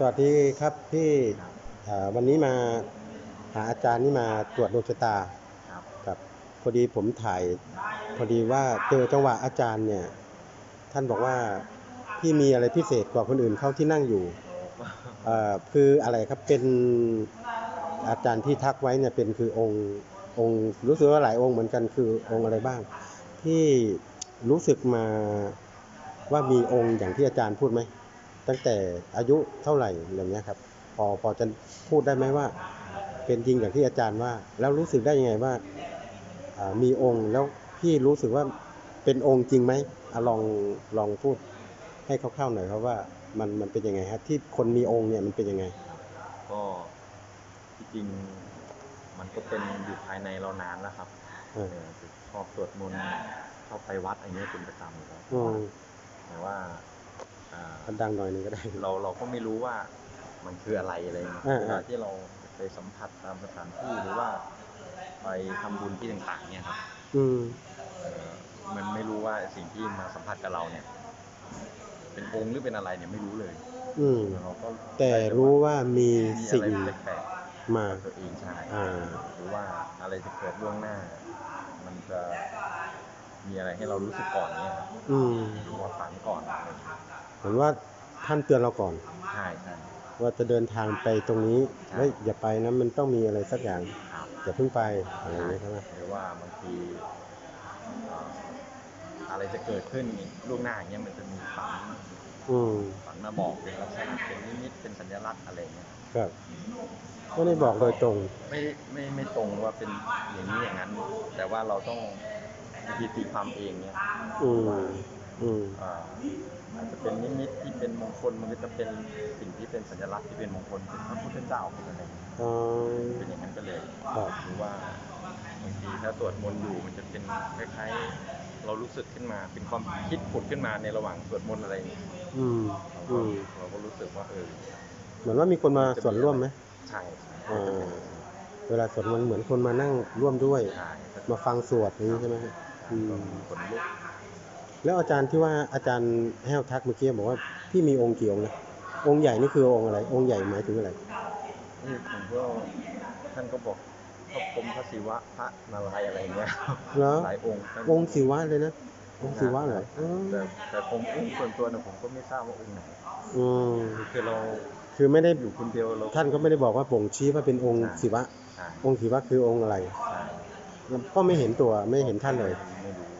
สวัสดีครับพี่วันนี้มาหาอาจารย์นี่มาตรวจดวงชะตาครับพอดีผมถ่าย พอดีว่าเจอจังหวะอาจารย์เนี่ย ท่านบอกว่าพี่มีอะไรพิเศษกว่าคนอื่นเขาที่นั่งอยู่เอ่อคืออะไรครับเป็นอาจารย์ที่ทักไว้เนี่ยเป็นคือองค์องค์รู้สึกว่าหลายองค์เหมือนกันคือองค์อะไรบ้าง ที่รู้สึกมาว่ามีองค์อย่างที่อาจารย์พูดไหม ตั้งแต่อายุเท่าไหร่อย่างเงี้ยครับ พอพอจะพูดได้ไหมว่า เป็นจริงอย่างที่อาจารย์ว่า แล้วรู้สึกได้ยังไงว่าอ่ามีองค์แล้วพี่รู้สึกว่าเป็นองค์จริงไหมอะลองลองพูดให้คร่าวๆหน่อยครับว่ามันมันเป็นยังไงครับที่คนมีองค์เนี่ยมันเป็นยังไง ก็ที่จริงมันก็เป็นอยู่ภายในเรานานแล้วครับเออเออชอบสวดมนต์ชอบไปวัดอะไรเงี้ยเป็นประจำอยู่แล้วอืมแต่ว่า อ่าพันดังหน่อยหนึงก็ได้ เราเราก็ไม่รู้ว่ามันคืออะไรอะไรเงี้ยอ่าเวลาที่เราไปสัมผัสตามสถานที่หรือว่า ไปทำบุญที่ต่างๆ เนี่ยครับ อืมเอ่อมันไม่รู้ว่าสิ่งที่มาสัมผัสกับเราเนี่ย เป็นองค์หรือเป็นอะไรเนี่ยไม่รู้เลย อืมเราก็แต่รู้ว่ามีมีอะสิ่งไรแปลกๆมาตัวเองใช่อ่าหรือว่าอะไรจะเกิดล่วงหน้า มันจะ มีอะไรให้เรารู้สึกก่อนเนี่ยครับอืมหรือว่าฝันก่อนอะไรอย่างเงี้ยเหมือนว่าท่านเตือนเราก่อน ใช่ใช่ ว่าจะเดินทางไปตรงนี้เฮ้ยอย่าไปนะมันต้องมีอะไรสักอย่างครับอย่าเพิ่งไปอะไรอย่างเงี้ยใช่ไหมหรือว่าบางทีเอ่ออะไรจะเกิดขึ้นล่วงหน้าอย่างเงี้ยมันจะมีฝันอืมฝันมาบอกเป็นลักษณะเป็นนิมิตเป็นสัญลักษณ์อะไรอย่างเงี้ย ครับไม่ได้บอกโดยตรง ไม่ได้ไม่ไม่ตรงว่าเป็นอย่างนี้อย่างนั้น แต่ว่าเราต้อง มีตีความเองเนี่ยอืมอืมอ่าอาจจะเป็นนิมิตที่เป็นมงคลมันก็จะเป็นสิ่งที่เป็นสัญลักษณ์ที่เป็นมงคลเป็นพระพุทธเจ้าเป็นอะไรอย่างเงี้ยอ๋อเป็นอย่างนั้นไปเลยครับหรือว่าบางทีถ้าตรวจมนต์อยู่มันจะเป็นคล้ายๆ เรารู้สึกขึ้นมา เป็นความคิดผุดขึ้นมาในระหว่างสวดมนต์อะไรอย่างเงี้ยอืมเราอืก็มเราก็รู้สึกว่าเออเหมือนว่ามีคนมาส่วนร่วมไหมใช่ใช่อ่าเวลาสวดมนต์เหมือนคนมานั่งร่วมด้วย ใช่ มาฟังสวดอย่างนี้ใช่ไหมอืม คนลุกแล้วอาจารย์ที่ว่าอาจารย์แห้วทักเมื่อกี้บอกว่าพี่มีองค์กี่องค์นะองค์ใหญ่นี่คือองค์อะไร องค์ใหญ่หมายถึงอะไรนี่ผมก็ท่านก็บอกพระพรหมพระศิวะพระนารายณ์อะไรอย่างเงี้ยเหรอหลายองค์ท่านองค์ศิวะเลยนะองค์ศิวะเหรออ๋อแต่แต่ผมองค์ส่วนตัวเนี่ยผมก็ไม่ทราบว่าองค์ไหนอืมคือเราคือไม่ได้อยู่คนเดียวเราท่านก็ไม่ได้บอกว่าบ่งชี้ว่าเป็นองค์ศิวะใช่องค์ศิวะคือองค์อะไรใช่ ก็ไม่เห็นตัวไม่เห็นท่านเลย ไม่รู้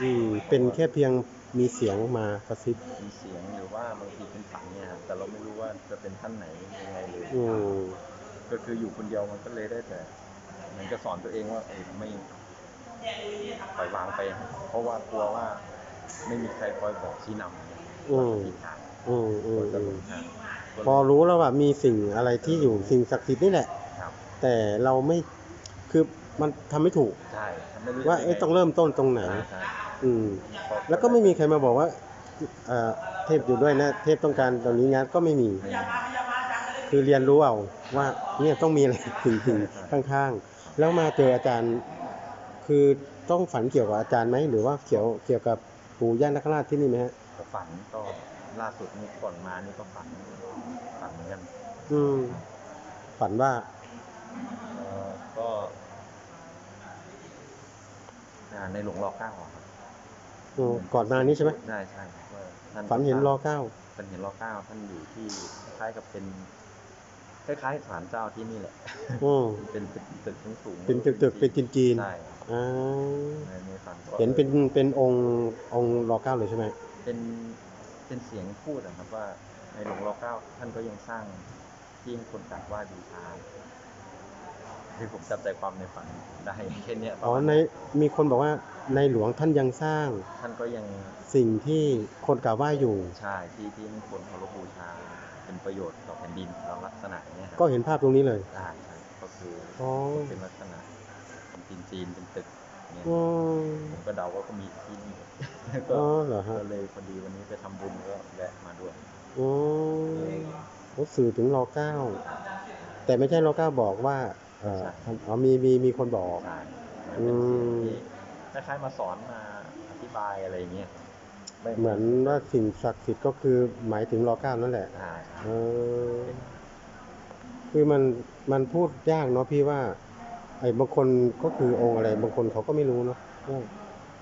อืมเป็นแค่เพียงมีเสียงมากระซิบมีเสียงหรือว่าบางทีเป็นฝันเนี่ยครับแต่เราไม่รู้ว่าจะเป็นท่านไหนยังไงเลยอืมก็คืออยู่คนเดียวมันก็เลยได้แต่ มันก็สอนตัวเองว่าเออไม่ปล่อยวางไป เพราะว่ากลัวว่า ไม่มีใครคอยบอกชี้นำอืมทิศทางอืมอืกลัมวจะอืหลมงทางก็เลยพอรู้แล้วว่ามีสิ่งอะไรที่อยู่สิ่งศักดิ์สิทธิ์นี่แหละ ครับ แต่เราไม่คือ มันทำไม่ถูก ใช่ไม่รู้ว่าจะเอ๊ะยัไต้องเริ่มต้นตรงไหน ใช่ใช่อืมพอแล้วก็ไม่มีใครมาบอกว่าเอ่อเทพอยู่ด้วยนะ เทพต้องการตรงนี้งานก็ไม่มีไม่มี คือเรียนรู้เอาว่าเนี่ยต้องมีอะไรสิ่งๆข้างๆ แล้วมาเจออาจารย์ คือต้องฝันเกี่ยวกับอาจารย์ไหมหรือว่าเกี่ยวเกี่ยวกับปู่ย่านาคราชที่นี่ไหมฮะ ก็ฝันก็ล่าสุดนี่ก่อนมานี่ก็ฝันฝันเหมือนกันอืม ฝันว่า เอ่อก็อ่า ในหลวงรอเก้าอะครับอืมก่อนมานี้ใช่ไหมใช่ใช่ว่าท่าฝันเห็นรอเก้าฝันเห็นรอเก้าท่านอยู่ที่คล้ายกับเป็นคล้ายๆศาลเจ้าที่นี่แหละอืมเป็นตึกตึกสูงๆเป็นตึกๆเป็นจีนๆใช่อ่าในในฝันก็เห็นเป็นเป็นองค์องค์รอเก้าเลยใช่ไหมเป็นเป็นเสียงพูดอะครับว่าในหลวงรอเก้าท่านก็ยังสร้างที่ให้คนกราบไหว้บูชา คือผมจับใจความในฝันได้แค่เนี้ยอ๋อในมีคนบอกว่าในหลวงท่านยังสร้าง ท่านก็ยังสิ่งที่คนกราบไหว้อยู่ใช่ที่ที่ให้คนเคารพบูชาเป็นประโยชน์ต่อแผ่นดินเราลักษณะอย่างเนี้ยครับก็เห็นภาพตรงนี้เลยใช่ใช่ก็คืออ๋อเป็นลักษณะเป็นจีนจีนๆเป็นตึกอย่างเงี้ยอ๋อผมก็เดาว่าก็มีที่นี่อ๋ก็อเหรอฮะก็เลยพอดีวันนี้ไปทำบุญก็แวะมาด้วยอ๋อเขาสื่อถึงรอเก้าแต่ไม่ใช่รอเก้าบอกว่า เอออ๋อมีมีมีคนบอก ใช่อืเป็นเสียงมที่คล้ายๆมาสอนมาอธิบายอะไรอย่างเงี้ยครับไม่เหมือนว่าสิ่งศักดิ์สิทธิ์ก็คือหมายถึงรอเก้านั่นแหละอ่าเออคือมันมันพูดยากเนาะพี่ว่า ไอ้บางคนก็คือองค์อะไร บางคนเขาก็ไม่รู้เนาะ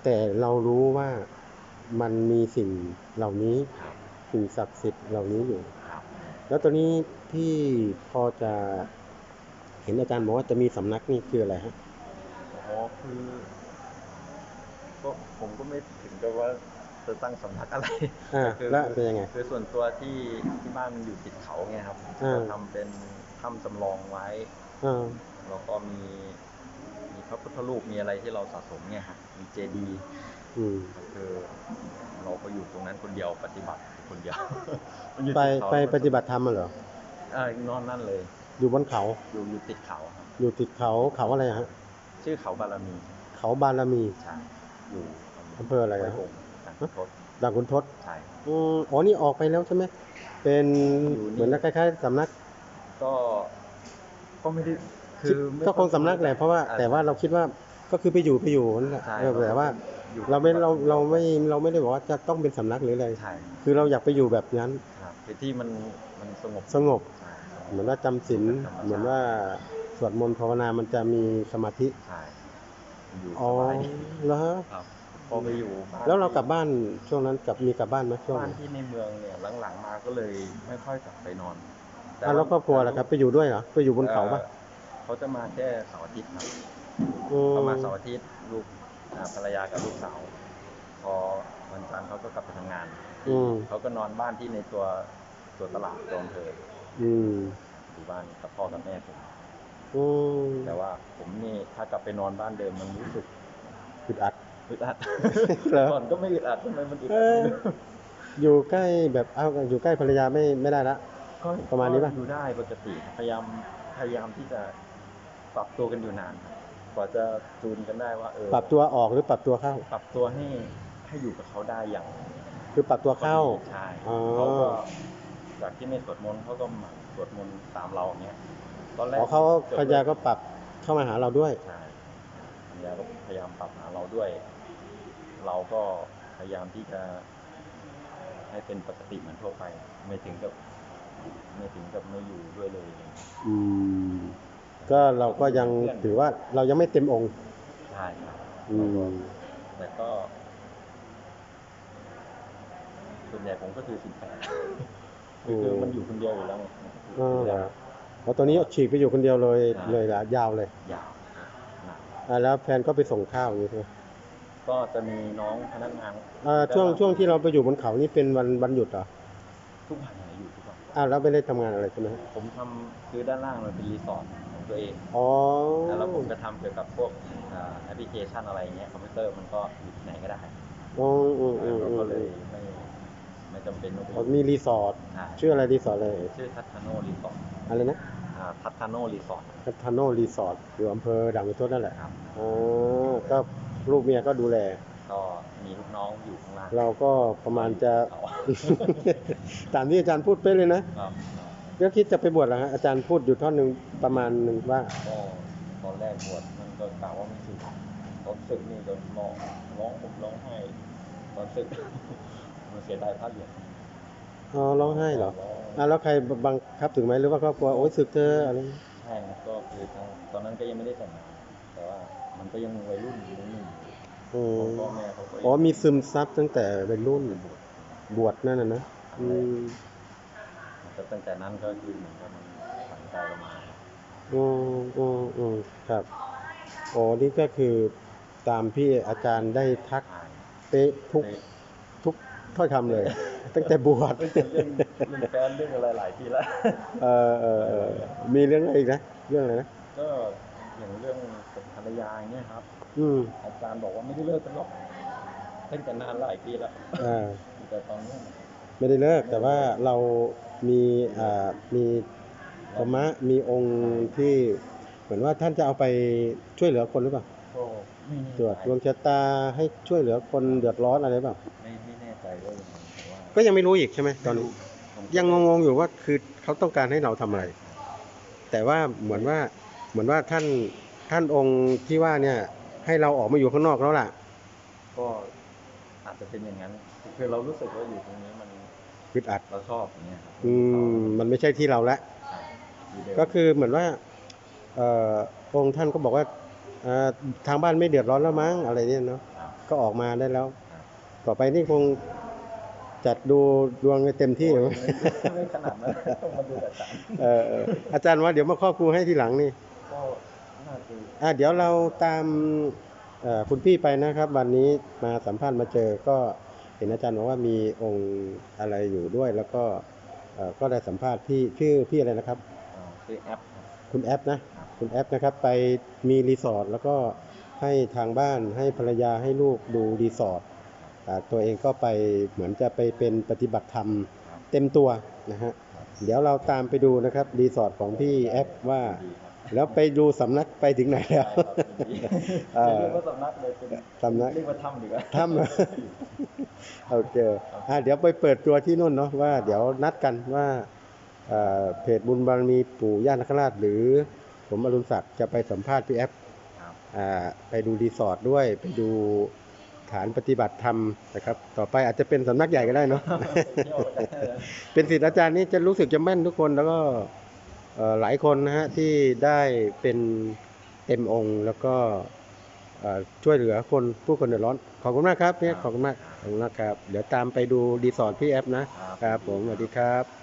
แต่เรารู้ว่ามันมีสิ่งเหล่านี้ครับสิ่งศักดิ์สิทธิ์เหล่านี้อยู่ ครับ แล้วตอนนี้พี่พอจะ เห็นอาจารย์บอกว่าจะมีสำนักนี่คืออะไรฮะอ๋อคือก็ผมก็ไม่ถึงกับว่าจะตั้งสำนักอะไรอ่าคือแล้วเป็นยังไง คือส่วนตัวที่ที่บ้านมันอยู่ติดเขาไงครับอ่าก็ทำเป็นถ้ำจำลองไว้ อ่าแล้วก็มี มีพระพุทธรูปมีอะไรที่เราสะสมเนี่ยฮะมีเจดีย์อืมก็คือเราก็อยู่ตรงนั้นคนเดียวปฏิบัติคนเดียวมันอยู่ไปติดเขาไปปฏิบัติธรรมมาเหรอ เออนอนนั่นเลย อยู่บนเขา อยู่อยู่ติดเขาครับ อยู่ติดเขาเขาอะไรฮะ ชื่อเขาบารมี เขาบารมี ใช่ อยู่อำเภออะไรห้วอะยหงส์จังหวัดทศด่านคุณทศใช่อืมอ๋อ นี่ออกไปแล้วใช่ไหม เป็นอยู่นี่เหมือนคล้ายๆสำนัก ก็ ก็ไม่ได้คือไม่ก็คงสำนักแหละเพราะว่าอ่แต่ว่าเราคิดว่าก็คือไปอยู่ไปอยู่นั่นแหละใช่เออแต่ว่าอยู่เราไม่เราเราไม่เราไม่ได้บอกว่าจะต้องเป็นสำนักหรืออะไรใช่คือเราอยากไปอยู่แบบนั้นครับคือที่มันมันสงบสงบใช่ เหมือนว่าจำศีลธรรมชาติเหมือนว่าสวดมนต์ภาวนามันจะมีสมาธิใช่อยู่อ๋อสบายแล้วฮะครับพอไปอยู่บ้นแล้วเรากลับบ้านช่วงนั้นกลับมีกลับบ้านไหมช่วงบ้านนั้นที่ในเมืองเนี่ยหลังๆมาก็เลยไม่ค่อยกลับไปนอนอะแล้วครอบครัวล่ะครับ ไปอยู่ด้วยเหรอไปอยู่บนเขาปะอ่อเขาจะมาแค่เสาร์อาทิตย์ครับอืมเขามาเสาร์อาทิตย์ลูกอ่าภรรยากับลูกสาวพอวันจันทร์เขาก็กลับไปทำงาน อืม เขาก็นอนบ้านที่ในตัวตัวตลาดตัวอำเภอ อืมอยู่บ้านกับพ่อกับแม่ผมอืมแต่ว่า ผมนี่ถ้ากลับไปนอนบ้านเดิมมันรู้สึกอึดอัดอึดอัดเหรอ ก่อนก็ไม่อึดอัดทำไมมันอึดเออัดอ อยู่ใกล้แบบเอาอยู่ใกล้ภรรยาไม่ไม่ได้ละ ก็ประมาณนี้ปะก็อยู่ได้ปกติพยายามพยายามที่จะปรับตัวกันอยู่นานครับกว่าจะจูนกันได้ว่าเออปรับตัวออกหรือปรับตัวเข้า ปรับตัวให้ให้อยู่กับเขาได้อย่าง คือปรับตัวเข้า ใช่อ๋อ เขาก็ จากที่ไม่สวดมนต์เขาก็มาสวดมนต์ตามเราอย่างเงี้ยตอนแรกอ๋อเขาภรรยาก็ปรับเข้ามาหาเราด้วยใช่ภรรยาก็พยายามปรับหาเราด้วย เราก็พยายามที่จะให้เป็นปกติเหมือนทั่วไป ไม่ถึงกับไม่ถึงกับไม่อยู่ด้วยเลยอะไรเงี้ยอืมก็เราก็ยังถือว่าเรายังไม่เต็มองค์ใช่ครับอืมแต่ก็ส่วนใหญ่ผมก็ถือสินแปด คือคือมันอยู่คนเดียวอยู่แล้วไงเออเหรอเพราะตอนนี้ฉีกไปอยู่คนเดียวเลยเลยละยาวเลยยาวหนักอ่าแล้วแฟนก็ไปส่งข้าวอย่างนี้ใช่ไหมก็จะมีน้องพนักงานอ่าช่วงช่วงที่เราไปอยู่บนเขานี่เป็นวันวันหยุดเหรอทุกวันเลยอยู่ทุกวันอ้าวแล้วไม่ได้ทำงานอะไรใช่ไหมผมทำคือด้านล่างมันเป็นรีสอร์ทของตัวเองอ๋อแล้วผมก็ทำเกี่ยวกับพวกอ่าแอปพลิเคชันอะไรเงี้ยคอมพิวเตอร์มันก็อยู่ที่ไหนก็ได้อืมอืมอืมเราอืก็มเลยไม่ ไม่จำเป็นต้องไปอ๋อมีรีสอร์ทใช่ชื่ออะไรรีสอร์ทเลยชื่อทัตาโนรีสอร์ทอะไรนะอ่าทัตาโนรีสอร์ทคัทาโนรีสอร์ทอยู่อำเภอด่านขุนทดนั่นแหละครับ อ๋อก็ลูกเมียก็ดูแล ก็มีลูกน้องอยู่ข้างล่างเราก็ประมาณจะเขาตามที่อาจารย์พูดเป๊ะเลยนะครับแล้วคิดจะไปบวชเหรอฮะอาจารย์พูดอยู่ท่อนหนึ่งประมาณหนึ่งว่า ก็ตอนแรกบวชมันก็กล่าวว่าไม่สึกตอนศึกนี่ก็ร้องร้องผมร้องไห้ตอนศึก มันเสียดายพระเหรียญอ๋อร้องไห้เหรอร้องอะแล้วใครบังคับถึงไหมหรือว่าครอบครัวโอ๊ยสึกเธอะอะไรใช่ครับก็คือทางตอนนั้นก็ยังไม่ได้แต่งงานแต่ว่ามันก็ยังวัยรุ่นอยู่นิดนึงอืมพ่อแม่เขาก็อ๋อมีซึมซับตั้งแต่เป็นรุ่นบวชนั่นน่ะนะอืมก็ตั้งแต่นั้นก็คือเหมือนกับมันฝังใจเรามาอืมอืมอืมครับอ๋อนี่ก็คือตามพี่อาจารย์ได้ทักใช่เป๊ะทุกในทุก ถ้อยคำเลย ตั้งแต่บวชเรื่องเรื่องเรื่องแฟนเรื่องอะไรหลายทีแล้วเออเออเออมีเรื่องอะไรอีกนะเรื่องอะไรนะก็อย่างเรื่องกับภรรยาอย่างเงี้ยครับ อืมอาจารย์บอกว่าไม่ได้เลิกกันหรอกตั้งแต่นานหลายปีแล้วอ่าแต่ตอนนี้ไม่ได้เลิกแต่ว่าเรามีอ่ามีธรรมะมีองค์ที่เหมือนว่าท่านจะเอาไปช่วยเหลือคนหรือเปล่าก็ไม่แน่ตรวจใจดวงชะตาให้ช่วยเหลือคนเดือดร้อนอะไรเปล่าไม่ไม่แน่ใจ ว่ายังไงแต่ว่าก็ยังไม่รู้อีกใช่ไหมตอนนี้ ผมยังงงๆอยู่ว่าคือเขาต้องการให้เราทำอะไร แต่ว่าเหมือนว่าเหมือนว่าท่านท่านองค์ที่ว่าเนี่ย ให้เราออกมาอยู่ข้างนอกแล้วล่ะ ก็อาอาจจะเป็นอย่างนั้น คือเรารู้สึกว่าอยู่ตรงนี้มันอึดอัด เราชอบอย่างเงี้ยครับอืมมันไม่ใช่ที่เราละ ใช่ที่เดิมก็คือเหมือนว่าเอ่อองค์ท่านก็บอกว่าเอ่อทางบ้านไม่เดือดร้อนแล้วมั้งอะไรเนี่ยเนาะ ครับ ก็ออกมาได้แล้ว ครับ ต่อไปนี่คง จัดดูดวงให้เต็มที่เลยโอ้ยไม่ไม่ขนาดนั้นต้องมาดูอาจารย์เออเอออาจารย์ว่าเดี๋ยวมาครอบครูให้ทีหลังนี่ก็น่าจะอะเดี๋ยวเราตามเอ่อคุณพี่ไปนะครับ วันนี้มาสัมภาษณ์มาเจอก็เห็นอาจารย์บอกว่ามีองค์อะไรอยู่ด้วย แล้วก็เอ่อก็ได้สัมภาษณ์พี่ชื่อพี่อะไรนะครับอ่าซื้อแอปครับคุณแอปนะครับคุณแอปนะครับไปมีรีสอร์ทแล้วก็ให้ทางบ้านให้ภรรยาให้ลูกดูรีสอร์ทอ่า ตัวเองก็ไปเหมือนจะไปเป็นปฏิบัติธรรมครับเต็มตัวนะฮะเดี๋ยวเราตามไปดูนะครับรีสอร์ทของพี่แอปว่าดีครับแล้วไปดูสำนักไปถึงไหนแล้วเออเรียกว่าสำนักเลยเป็นสำนักเรียกว่าถ้ำดีกว่าถ้ำโอเคอะเดี๋ยวไปเปิดตัวที่นู่นเนาะว่า เดี๋ยวนัดกันว่าเอ่อเพจบุญบารมีปู่ย่านคราช หรือผมอรุณศักดิ์จะไปสัมภาษณ์พี่แอปครับอ่าไปดูรีสอร์ทด้วยไปดู ฐานปฏิบัติธรรมนะครับ ต่อไปอาจจะเป็นสำนักใหญ่ก็ได้เนาะเที่ยวกันได้เลยเป็นศิษย์อาจารย์นี่จะรู้สึกจะแม่นทุกคนแล้วก็เอ่อหลายคนนะฮะที่ได้เป็นเต็มองค์แล้วก็เอ่อช่วยเหลือคนผู้คนเดือดร้อน ขอบคุณมากครับเนี่ยขอบคุณมากขอบคุณมากครับ เดี๋ยวตามไปดูรีสอร์ทพี่แอปนะครับครับผมสวัสดีครับ